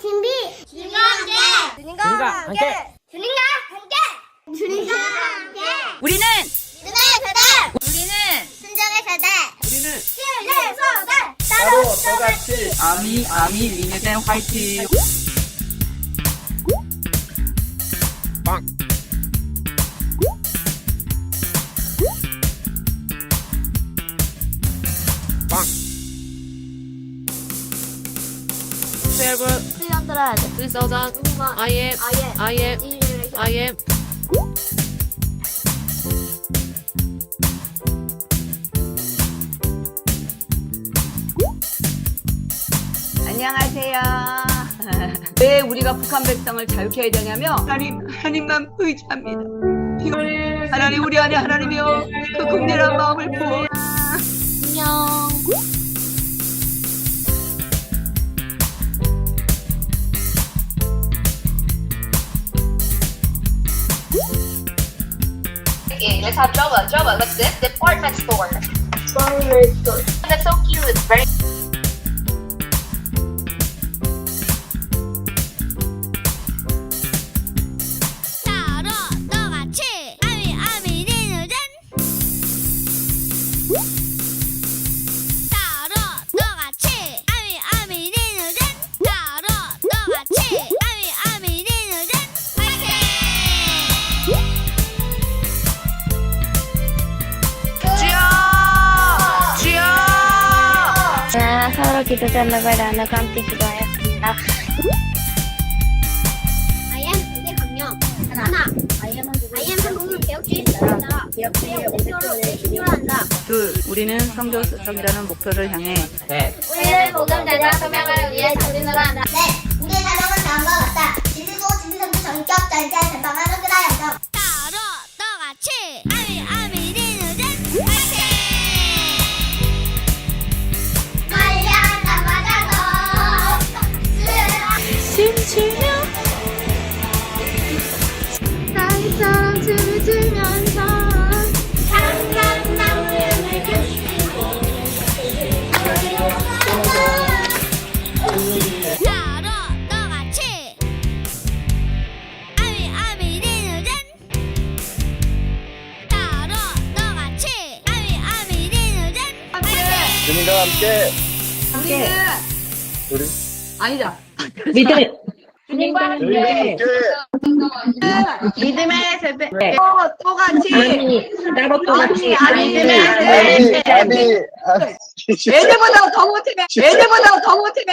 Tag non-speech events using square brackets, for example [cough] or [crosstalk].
준비. 주님과 함께. 주님과 함께. 주님과 함께. 주님과 함께. 우리는 믿음의 세대. 우리는 순정의 세대. 우리는 신의 세대. 따로 똑같이 아미 아미 리네덴 화이팅. 7 1년 들어야 돼. 2000 누군가 I am 아예 I am 일일이 I am 안녕하세요. [laughs] 왜 우리가 북한 백성을 자유케 해야 되냐면 하나님 하나님만 의지합니다. 하나님 우리 안에 하나님이여 그 국내란 마음을 부어 Okay, let's have Joa. Joa, what's this? Department store. Department store. That's so cute. It's very 기도 제목을 나누고 함께 기도하였습니다. 아이엠 무대 강령. 하나. 아이엠 한국을 개혁주의 시대한다. 개혁주의 목표로 신조한다. 둘 우리는 성교 수정이라는 목표를 향해 우리는 보금자자 소명을 위해 전진을 한다. 네 주님과 함께. 우리는 우리. 아니다. 주님과 함께. 믿음의 세대. 또 똑같이. 나로 똑같이. 아니 믿음의 아니 세대. 아니 아니. 애들보다 더 못해. 애들보다 더 못해